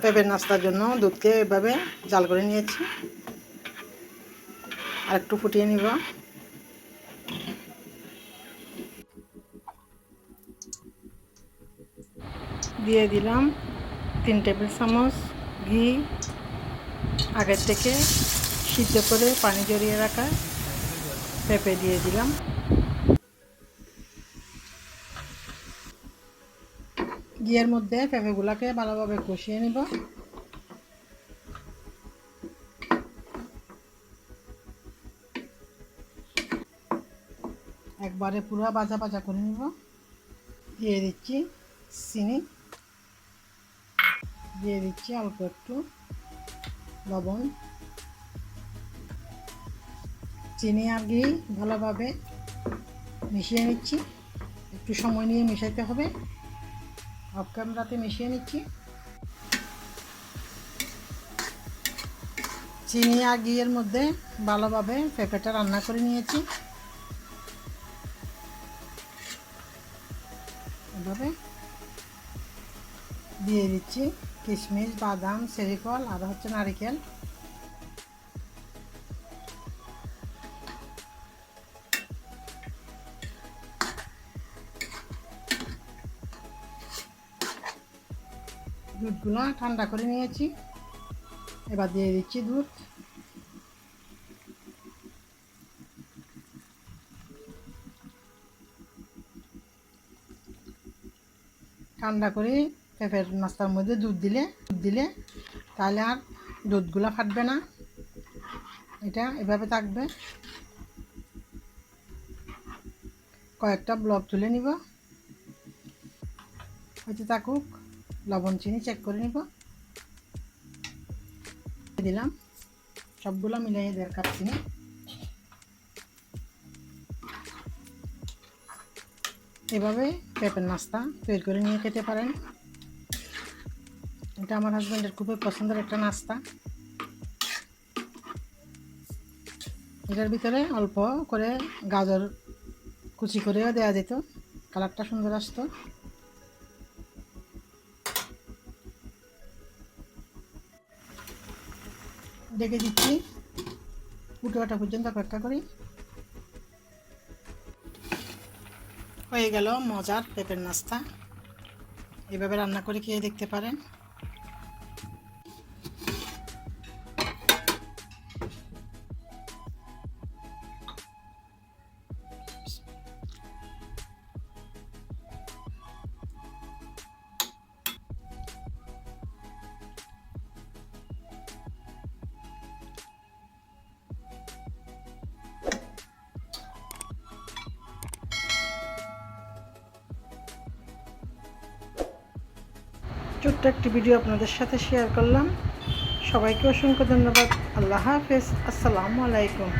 পেঁপের নাস্তার জন্য দুধকে এভাবে জাল করে নিয়েছি। আর একটু ফুটিয়ে নিব। দিয়ে দিলাম তিন টেবিল চামচ ঘি। আগের থেকে সিদ্ধ করে পানি জড়িয়ে রাখা পেঁপে দিয়ে দিলাম। ঘিয়ের মধ্যে পেঁপেগুলোকে ভালোভাবে কষিয়ে নিব। একবারে পুরো ভাজা ভাজা করে নিব। দিয়ে দিচ্ছি চিনি। দিয়ে দিচ্ছি অল্প একটু লবণ। চিনি আর ঘি ভালোভাবে মিশিয়ে নিচ্ছি। একটু সময় নিয়ে মিশাইতে হবে। অফ ক্যামেরাতে মিশিয়ে নিচ্ছি। চিনি আর ঘিয়ের মধ্যে ভালোভাবে পেঁপেটা রান্না করে নিয়েছি। এভাবে দিয়ে দিচ্ছি কিশমিশ, বাদাম সেরিফল আর হচ্ছে নারিকেল। দুধগুলো ঠান্ডা করে নিয়েছি। এবার দিয়ে দিচ্ছি দুধ। ঠান্ডা করে পেঁপের নাস্তার মধ্যে দুধ দিলে দুধ দিলে তাহলে আর দুধগুলো ফাটবে না। এটা এভাবে থাকবে। কয়েকটা ব্লক তুলে নিব। হয়তো থাকুক। লবণ চিনি চেক করে নিব। দিলাম। সবগুলো মিলিয়ে দেড় কাপ চিনি। এভাবে পেঁপের নাস্তা তৈরি করে নিয়ে খেতে পারেন। এটা আমার হাজব্যান্ডের খুবই পছন্দের একটা নাস্তা। এটার ভিতরে অল্প করে গাজর কুচি করেও দেওয়া যেত। কালারটা সুন্দর আসতো। ডেকে দিচ্ছি। ফুটে ওঠা পর্যন্ত অপেক্ষা করি। হয়ে গেল মজার পেঁপের নাস্তা। এভাবে রান্না করে খেয়ে দেখতে পারেন। ছোট্ট একটি ভিডিও আপনাদের সাথে শেয়ার করলাম। সবাইকে অসংখ্য ধন্যবাদ। আল্লাহ হাফেজ। আসসালামু আলাইকুম।